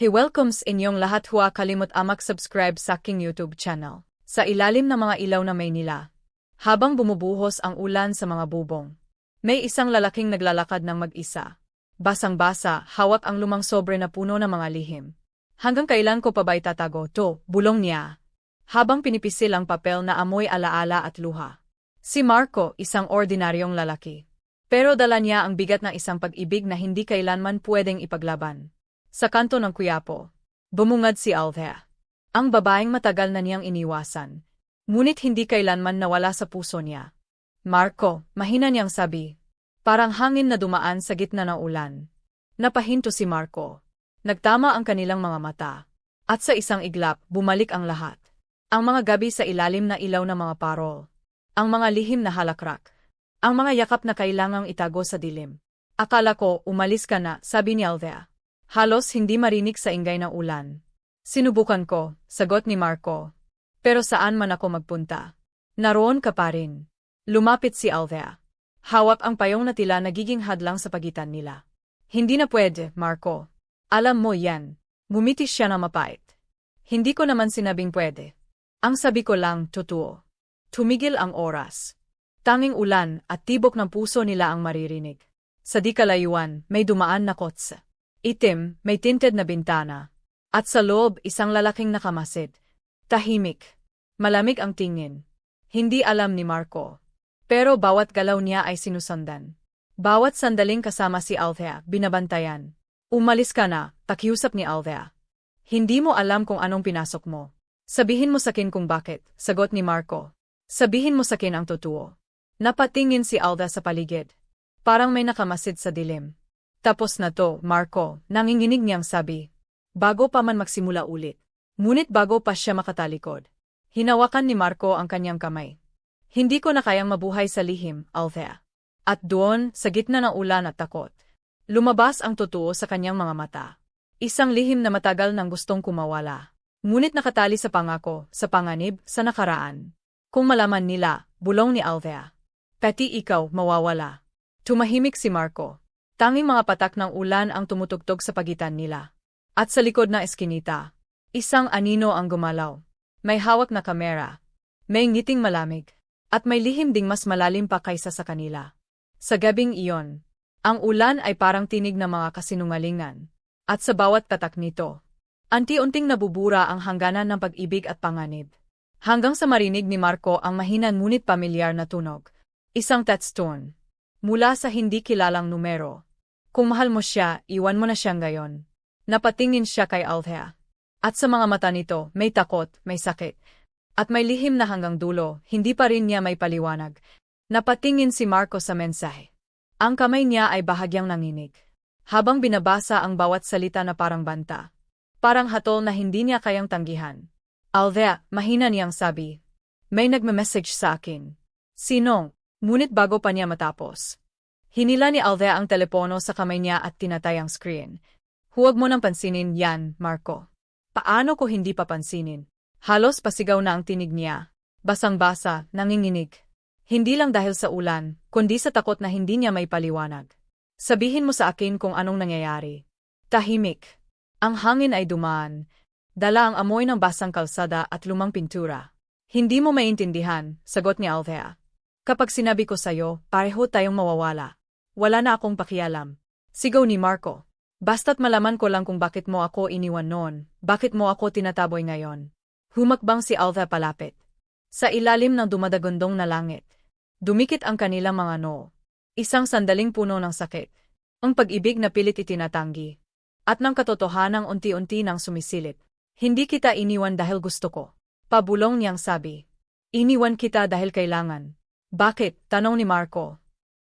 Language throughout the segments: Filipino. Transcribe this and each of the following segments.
He welcomes inyong lahat huwa kalimot amak subscribe sa aking YouTube channel. Sa ilalim ng mga ilaw na Maynila. Habang bumubuhos ang ulan sa mga bubong. May isang lalaking naglalakad ng mag-isa. Basang-basa, hawak ang lumang sobre na puno ng mga lihim. Hanggang kailan ko pa ba itatago to, bulong niya. Habang pinipisil ang papel na amoy alaala at luha. Si Marco, isang ordinaryong lalaki. Pero dala niya ang bigat ng isang pag-ibig na hindi kailanman pwedeng ipaglaban. Sa kanto ng kuyapo, bumungad si Althea. Ang babaeng matagal na niyang iniwasan. Ngunit hindi kailanman nawala sa puso niya. Marco, mahina niyang sabi. Parang hangin na dumaan sa gitna ng ulan. Napahinto si Marco. Nagtama ang kanilang mga mata. At sa isang iglap, bumalik ang lahat. Ang mga gabi sa ilalim na ilaw ng mga parol. Ang mga lihim na halakrak. Ang mga yakap na kailangang itago sa dilim. Akala ko, umalis ka na, sabi ni Althea. Halos hindi marinig sa ingay ng ulan. Sinubukan ko, sagot ni Marco. Pero saan man ako magpunta? Naroon ka pa rin. Lumapit si Althea. Hawak ang payong na tila nagiging hadlang sa pagitan nila. Hindi na pwede, Marco. Alam mo yan. Ngumiti siya na mapait. Hindi ko naman sinabing pwede. Ang sabi ko lang, totoo. Tumigil ang oras. Tanging ulan at tibok ng puso nila ang maririnig. Sa di kalayuan, may dumaan na kotse. Itim, may tinted na bintana. At sa loob, isang lalaking nakamasid. Tahimik. Malamig ang tingin. Hindi alam ni Marco. Pero bawat galaw niya ay sinusundan. Bawat sandaling kasama si Althea, binabantayan. Umalis ka na, pakiusap ni Althea. Hindi mo alam kung anong pinasok mo. Sabihin mo sakin kung bakit, sagot ni Marco. Sabihin mo sakin ang totoo. Napatingin si Alda sa paligid. Parang may nakamasid sa dilim. Tapos na to, Marco, nanginginig niyang sabi. Bago pa man magsimula ulit. Ngunit bago pa siya makatalikod. Hinawakan ni Marco ang kanyang kamay. Hindi ko na kayang mabuhay sa lihim, Althea. At doon, sa gitna ng ulan at takot, lumabas ang totoo sa kanyang mga mata. Isang lihim na matagal nang gustong kumawala. Ngunit nakatali sa pangako, sa panganib, sa nakaraan. Kung malaman nila, bulong ni Althea. Pati ikaw, mawawala. Tumahimik si Marco. Tanging mga patak ng ulan ang tumutugtog sa pagitan nila. At sa likod na eskinita, isang anino ang gumalaw. May hawak na kamera. May ngiting malamig. At may lihim ding mas malalim pa kaysa sa kanila. Sa gabing iyon, ang ulan ay parang tinig ng mga kasinungalingan. At sa bawat tatak nito, anti-unting nabubura ang hangganan ng pag-ibig at panganib. Hanggang sa marinig ni Marco ang mahinan ngunit pamilyar na tunog. Isang touchstone. Mula sa hindi kilalang numero. Kung mahal mo siya, iwan mo na siyang gayon. Napatingin siya kay Althea. At sa mga mata nito, may takot, may sakit. At may lihim na hanggang dulo, hindi pa rin niya may paliwanag. Napatingin si Marco sa mensahe. Ang kamay niya ay bahagyang nanginig. Habang binabasa ang bawat salita na parang banta. Parang hatol na hindi niya kayang tanggihan. Althea, mahina niyang sabi. May nagme-message sa akin. Sinong? Ngunit bago pa niya matapos, Hinila ni Althea ang telepono sa kamay niya at tinatay ang screen. Huwag mo nang pansinin yan, Marco. Paano ko hindi papansinin? Halos pasigaw na ang tinig niya. Basang-basa, nanginginig. Hindi lang dahil sa ulan, kundi sa takot na hindi niya may paliwanag. Sabihin mo sa akin kung anong nangyayari. Tahimik. Ang hangin ay dumaan. Dala ang amoy ng basang kalsada at lumang pintura. Hindi mo maintindihan, sagot ni Althea. Kapag sinabi ko sa'yo, pareho tayong mawawala. Wala na akong pakialam. Sigaw ni Marco. Basta't malaman ko lang kung bakit mo ako iniwan noon, bakit mo ako tinataboy ngayon. Humakbang si Alva palapit. Sa ilalim ng dumadagundong na langit. Dumikit ang kanilang mga noo. Isang sandaling puno ng sakit. Ang pag-ibig na pilit itinatanggi. At ng katotohanang unti-unti nang sumisilip. Hindi kita iniwan dahil gusto ko. Pabulong niyang sabi. Iniwan kita dahil kailangan. Bakit? Tanong ni Marco.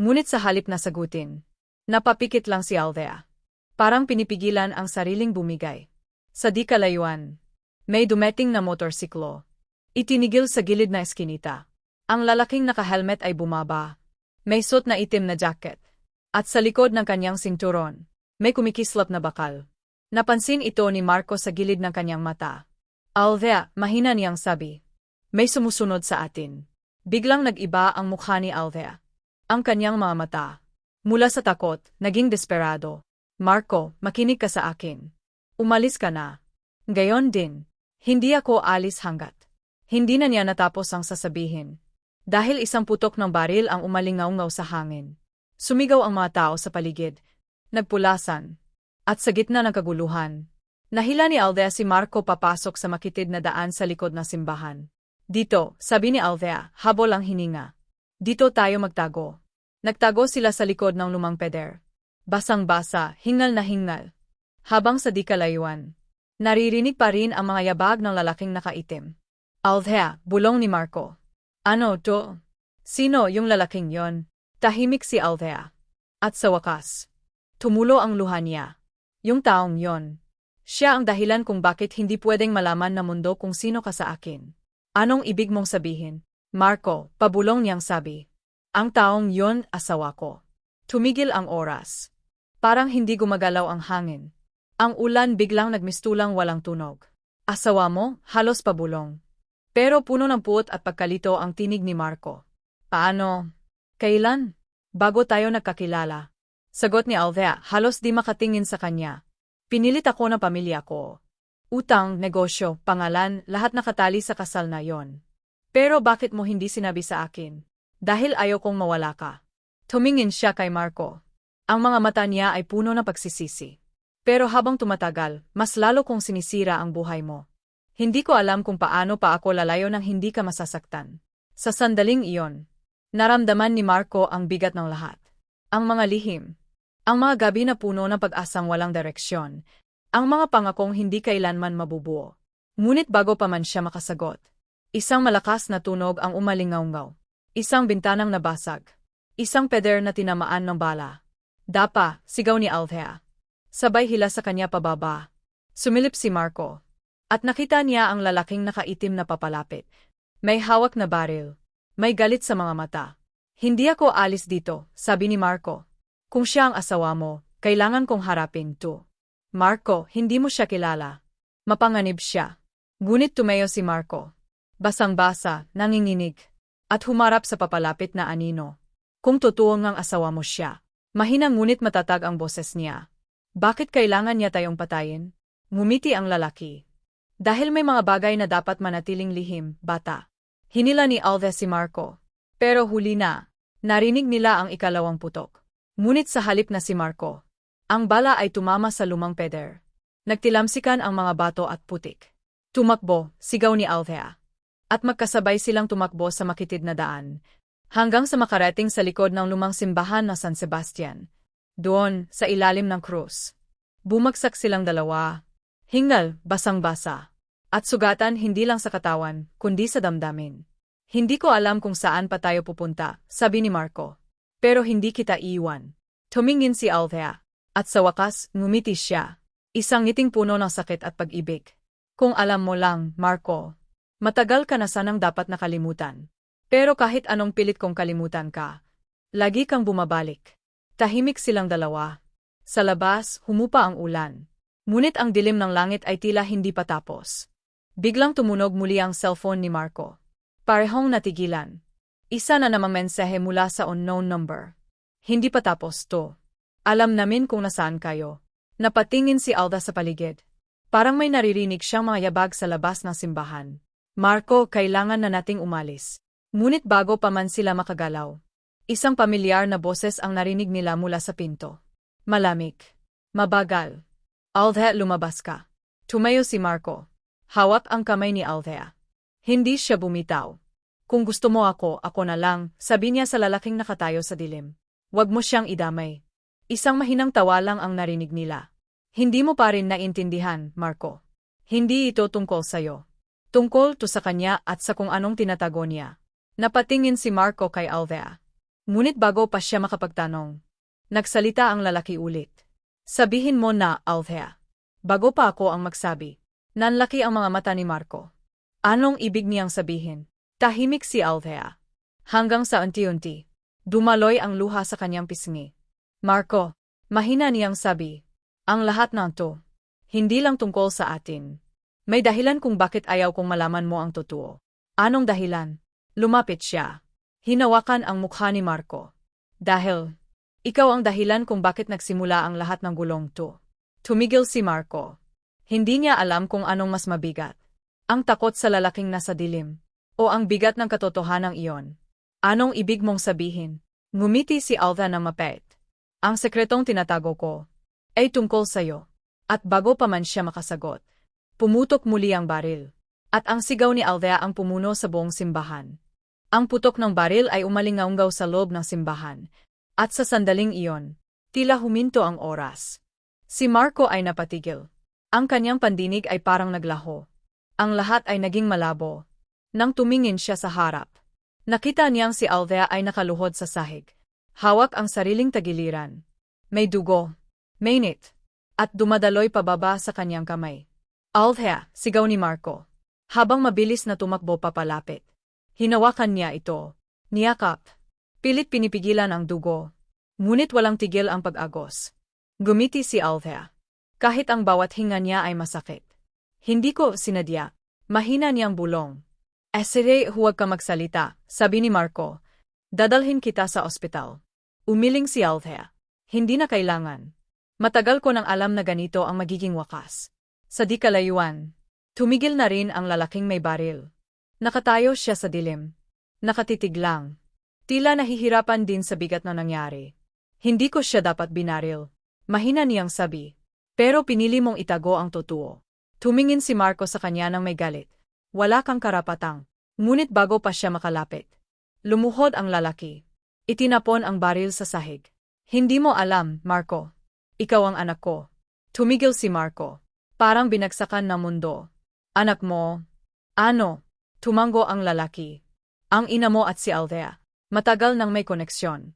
Ngunit sa halip na sagutin, napapikit lang si Althea. Parang pinipigilan ang sariling bumigay. Sa di kalayuan, may dumeting na motorsiklo. Itinigil sa gilid na eskinita. Ang lalaking nakahelmet ay bumaba. May suot na itim na jacket. At sa likod ng kanyang sinturon, may kumikislap na bakal. Napansin ito ni Marco sa gilid ng kanyang mata. Althea, mahina niyang sabi. May sumusunod sa atin. Biglang nag-iba ang mukha ni Althea ang kanyang mga mata. Mula sa takot, naging desperado. Marco, makinig ka sa akin. Umalis ka na. Gayon din. Hindi ako alis hanggat. Hindi na niya natapos ang sasabihin. Dahil isang putok ng baril ang umalingaw-ngaw sa hangin. Sumigaw ang mga tao sa paligid. Nagpulasan. At sa gitna ng kaguluhan, nahila ni Aldea si Marco papasok sa makitid na daan sa likod ng simbahan. Dito, sabi ni Aldea, habol ang hininga. Dito tayo magtago. Nagtago sila sa likod ng lumang peder. Basang-basa, hingal na hingal. Habang sa di kalayuan, naririnig pa rin ang mga yabag ng lalaking nakaitim. Aldea, bulong ni Marco. Ano to? Sino yung lalaking yon? Tahimik si Aldea. At sa wakas, tumulo ang luha niya. Yung taong yon. Siya ang dahilan kung bakit hindi pwedeng malaman na mundo kung sino ka sa akin. Anong ibig mong sabihin? Marco, pabulong niyang sabi. Ang taong yon asawa ko. Tumigil ang oras. Parang hindi gumagalaw ang hangin. Ang ulan biglang nagmistulang walang tunog. Asawa mo, halos pabulong. Pero puno ng puot at pagkalito ang tinig ni Marco. Paano? Kailan? Bago tayo nagkakilala. Sagot ni Alvea, halos di makatingin sa kanya. Pinilit ako ng pamilya ko. Utang, negosyo, pangalan, lahat nakatali sa kasal na yon. Pero bakit mo hindi sinabi sa akin? Dahil ayaw kong mawala ka. Tumingin siya kay Marco. Ang mga mata niya ay puno ng pagsisisi. Pero habang tumatagal, mas lalo kong sinisira ang buhay mo. Hindi ko alam kung paano pa ako lalayo nang hindi ka masasaktan. Sa sandaling iyon, naramdaman ni Marco ang bigat ng lahat. Ang mga lihim. Ang mga gabi na puno ng pag-asang walang direksyon. Ang mga pangakong hindi kailanman mabubuo. Ngunit bago pa man siya makasagot, Isang malakas na tunog ang umalingaw-ngaw. Isang bintanang nabasag. Isang peder na tinamaan ng bala. Dapa, sigaw ni Althea. Sabay hila sa kanya pababa. Sumilip si Marco. At nakita niya ang lalaking nakaitim na papalapit. May hawak na baril. May galit sa mga mata. Hindi ako alis dito, sabi ni Marco. Kung siya ang asawa mo, kailangan kong harapin to. Marco, hindi mo siya kilala. Mapanganib siya. Ngunit tumayo si Marco basang-basa, nanginginig, at humarap sa papalapit na anino. Kung totoo ngang asawa mo siya, mahinang ngunit matatag ang boses niya. Bakit kailangan niya tayong patayin? Ngumiti ang lalaki. Dahil may mga bagay na dapat manatiling lihim, bata. Hinila ni Alves si Marco. Pero huli na, narinig nila ang ikalawang putok. Ngunit sa halip na si Marco, ang bala ay tumama sa lumang peder. Nagtilamsikan ang mga bato at putik. Tumakbo, sigaw ni Althea at magkasabay silang tumakbo sa makitid na daan, hanggang sa makarating sa likod ng lumang simbahan na San Sebastian. Doon, sa ilalim ng krus. Bumagsak silang dalawa, hingal, basang-basa, at sugatan hindi lang sa katawan, kundi sa damdamin. Hindi ko alam kung saan pa tayo pupunta, sabi ni Marco. Pero hindi kita iiwan. Tumingin si Althea, at sa wakas, ngumiti siya. Isang ngiting puno ng sakit at pag-ibig. Kung alam mo lang, Marco, Matagal ka na sanang dapat nakalimutan. Pero kahit anong pilit kong kalimutan ka, lagi kang bumabalik. Tahimik silang dalawa. Sa labas, humupa ang ulan. Ngunit ang dilim ng langit ay tila hindi pa tapos. Biglang tumunog muli ang cellphone ni Marco. Parehong natigilan. Isa na namang mensahe mula sa unknown number. Hindi pa tapos to. Alam namin kung nasaan kayo. Napatingin si Alda sa paligid. Parang may naririnig siyang mga yabag sa labas ng simbahan. Marco, kailangan na nating umalis. Ngunit bago pa man sila makagalaw, isang pamilyar na boses ang narinig nila mula sa pinto. Malamig. Mabagal. Althea, lumabas ka. Tumayo si Marco. Hawak ang kamay ni Althea. Hindi siya bumitaw. Kung gusto mo ako, ako na lang, sabi niya sa lalaking nakatayo sa dilim. Huwag mo siyang idamay. Isang mahinang tawa lang ang narinig nila. Hindi mo pa rin naintindihan, Marco. Hindi ito tungkol sa'yo. Tungkol to sa kanya at sa kung anong tinatago niya. Napatingin si Marco kay Alvea. Ngunit bago pa siya makapagtanong, nagsalita ang lalaki ulit. Sabihin mo na, Alvea. Bago pa ako ang magsabi. Nanlaki ang mga mata ni Marco. Anong ibig niyang sabihin? Tahimik si Alvea. Hanggang sa unti-unti, dumaloy ang luha sa kanyang pisngi. Marco, mahina niyang sabi, ang lahat ng to, hindi lang tungkol sa atin, may dahilan kung bakit ayaw kong malaman mo ang totoo. Anong dahilan? Lumapit siya. Hinawakan ang mukha ni Marco. Dahil, ikaw ang dahilan kung bakit nagsimula ang lahat ng gulong to. Tumigil si Marco. Hindi niya alam kung anong mas mabigat. Ang takot sa lalaking nasa dilim. O ang bigat ng katotohanang iyon. Anong ibig mong sabihin? Ngumiti si Alva na mapait. Ang sekretong tinatago ko ay tungkol sa'yo. At bago pa man siya makasagot, pumutok muli ang baril. At ang sigaw ni Alvea ang pumuno sa buong simbahan. Ang putok ng baril ay umalingaunggaw sa loob ng simbahan. At sa sandaling iyon, tila huminto ang oras. Si Marco ay napatigil. Ang kanyang pandinig ay parang naglaho. Ang lahat ay naging malabo. Nang tumingin siya sa harap, nakita niyang si Alvea ay nakaluhod sa sahig. Hawak ang sariling tagiliran. May dugo, mainit, at dumadaloy pababa sa kanyang kamay. Althea, sigaw ni Marco. Habang mabilis na tumakbo papalapit. Hinawakan niya ito. Niyakap. Pilit pinipigilan ang dugo. Ngunit walang tigil ang pag-agos. Gumiti si Althea. Kahit ang bawat hinga niya ay masakit. Hindi ko sinadya. Mahina niyang bulong. Esere, huwag ka magsalita, sabi ni Marco. Dadalhin kita sa ospital. Umiling si Althea. Hindi na kailangan. Matagal ko nang alam na ganito ang magiging wakas. Sa di kalayuan, tumigil na rin ang lalaking may baril. Nakatayo siya sa dilim. Nakatitig lang. Tila nahihirapan din sa bigat na nangyari. Hindi ko siya dapat binaril. Mahina niyang sabi. Pero pinili mong itago ang totoo. Tumingin si Marco sa kanya ng may galit. Wala kang karapatang. Ngunit bago pa siya makalapit. Lumuhod ang lalaki. Itinapon ang baril sa sahig. Hindi mo alam, Marco. Ikaw ang anak ko. Tumigil si Marco. Parang binagsakan ng mundo. Anak mo? Ano? Tumango ang lalaki. Ang ina mo at si Althea. Matagal nang may koneksyon.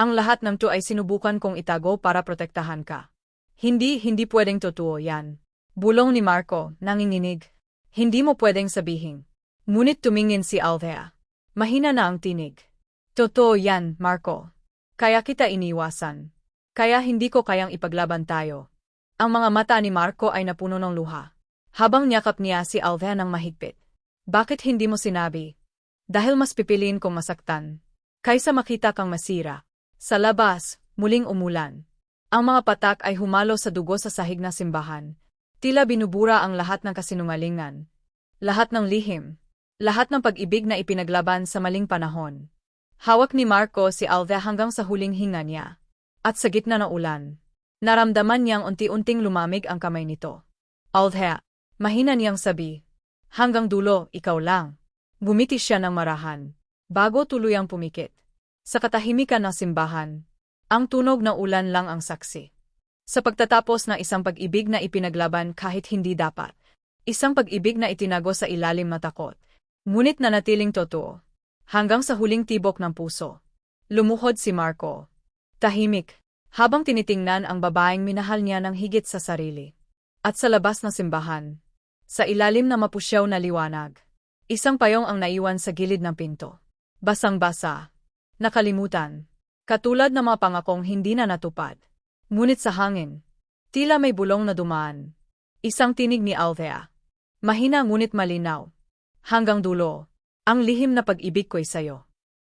Ang lahat ng to ay sinubukan kong itago para protektahan ka. Hindi, hindi pwedeng totoo yan. Bulong ni Marco, nanginginig. Hindi mo pwedeng sabihin. Ngunit tumingin si Althea. Mahina na ang tinig. Totoo yan, Marco. Kaya kita iniwasan. Kaya hindi ko kayang ipaglaban tayo. Ang mga mata ni Marco ay napuno ng luha. Habang niyakap niya si Althea ng mahigpit. Bakit hindi mo sinabi? Dahil mas pipiliin kong masaktan. Kaysa makita kang masira. Sa labas, muling umulan. Ang mga patak ay humalo sa dugo sa sahig na simbahan. Tila binubura ang lahat ng kasinungalingan. Lahat ng lihim. Lahat ng pag-ibig na ipinaglaban sa maling panahon. Hawak ni Marco si Alvea hanggang sa huling hinga niya. At sa gitna ng ulan, naramdaman niyang unti-unting lumamig ang kamay nito. Alvea, mahina niyang sabi. Hanggang dulo, ikaw lang. Gumiti siya ng marahan. Bago tuluyang pumikit. Sa katahimikan ng simbahan, ang tunog ng ulan lang ang saksi. Sa pagtatapos ng isang pag-ibig na ipinaglaban kahit hindi dapat. Isang pag-ibig na itinago sa ilalim na takot. Ngunit nanatiling totoo. Hanggang sa huling tibok ng puso. Lumuhod si Marco. Tahimik. Habang tinitingnan ang babaeng minahal niya ng higit sa sarili. At sa labas ng simbahan. Sa ilalim na mapusyaw na liwanag. Isang payong ang naiwan sa gilid ng pinto. Basang-basa. Nakalimutan. Katulad ng mga pangakong hindi na natupad. Ngunit sa hangin, tila may bulong na dumaan. Isang tinig ni Althea. Mahina ngunit malinaw. Hanggang dulo, ang lihim na pag-ibig ko'y sayo.